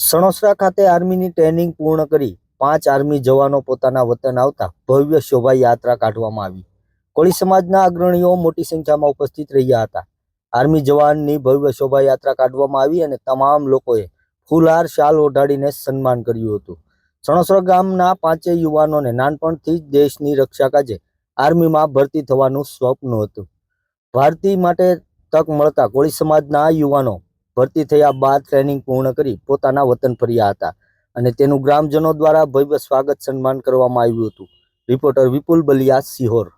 સણોસરા ખાતે આર્મીની ટ્રેનિંગ પૂર્ણ કરી પાંચ આર્મી જવાનો પોતાના વતન આવતા ભવ્ય શોભાયાત્રા કાઢવામાં આવી. કોળી સમાજના અગ્રણીઓ મોટી સંખ્યામાં ઉપસ્થિત રહ્યા હતા. આર્મી જવાનની ભવ્ય શોભાયાત્રા કાઢવામાં આવી અને તમામ લોકોએ ફૂલહાર શાલ ઓઢાડીને સન્માન કર્યું હતું. સણોસરા ગામના પાંચેય યુવાનોને નાનપણથી જ દેશની રક્ષા કાજે આર્મીમાં ભરતી થવાનું સ્વપ્ન હતું. ભારતી માટે તક મળતા કોળી સમાજના યુવાનો ભરતી થયા બાદ ટ્રેનિંગ પૂર્ણ કરી પોતાના વતન ફર્યા હતા અને તેનું ગ્રામજનો દ્વારા ભવ્ય સ્વાગત સન્માન કરવામાં આવ્યું હતું. રિપોર્ટર વિપુલ બલિયા સિહોર.